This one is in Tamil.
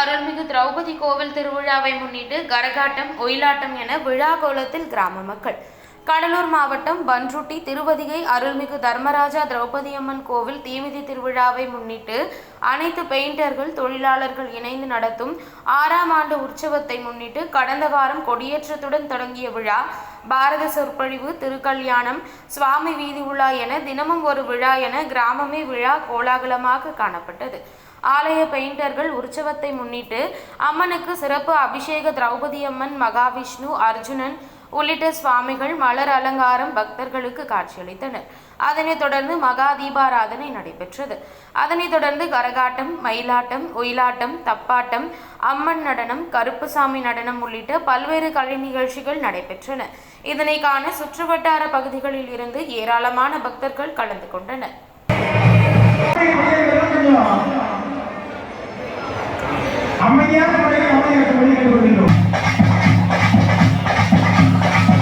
அருள்மிகு திரௌபதி கோவில் திருவிழாவை முன்னிட்டு கரகாட்டம் ஒயிலாட்டம் என விழா கோலத்தில் கிராம மக்கள். கடலூர் மாவட்டம் பன்ருட்டி திருவதிகை அருள்மிகு தர்மராஜா திரௌபதி அம்மன் கோவில் தீமிதி திருவிழாவை முன்னிட்டு அனைத்து பெயிண்டர்கள் தொழிலாளர்கள் இணைந்து நடத்தும் ஆறாம் ஆண்டு உற்சவத்தை முன்னிட்டு கடந்த வாரம் கொடியேற்றத்துடன் தொடங்கிய விழா. பாரத சொற்பொழிவு திருக்கல்யாணம் சுவாமி வீதி உலா என தினமும் ஒரு விழா என கிராமமே விழா கோலாகலமாக காணப்பட்டது. ஆலய பெயிண்டர்கள் உற்சவத்தை முன்னிட்டு அம்மனுக்கு சிறப்பு அபிஷேக திரௌபதி அம்மன் மகாவிஷ்ணு அர்ஜுனன் உள்ளிட்ட சுவாமிகள் மலர் அலங்காரம் பக்தர்களுக்கு காட்சியளித்தனர். அதனைத் தொடர்ந்து மகா தீபாராதனை நடைபெற்றது. அதனைத் தொடர்ந்து கரகாட்டம் மயிலாட்டம் ஒயிலாட்டம் தப்பாட்டம் அம்மன் நடனம் கருப்புசாமி நடனம் உள்ளிட்ட பல்வேறு கலை நிகழ்ச்சிகள் நடைபெற்றன. இதனை காண சுற்றுவட்டார பகுதிகளில் இருந்து ஏராளமான பக்தர்கள் கலந்து கொண்டனர். அமைதியான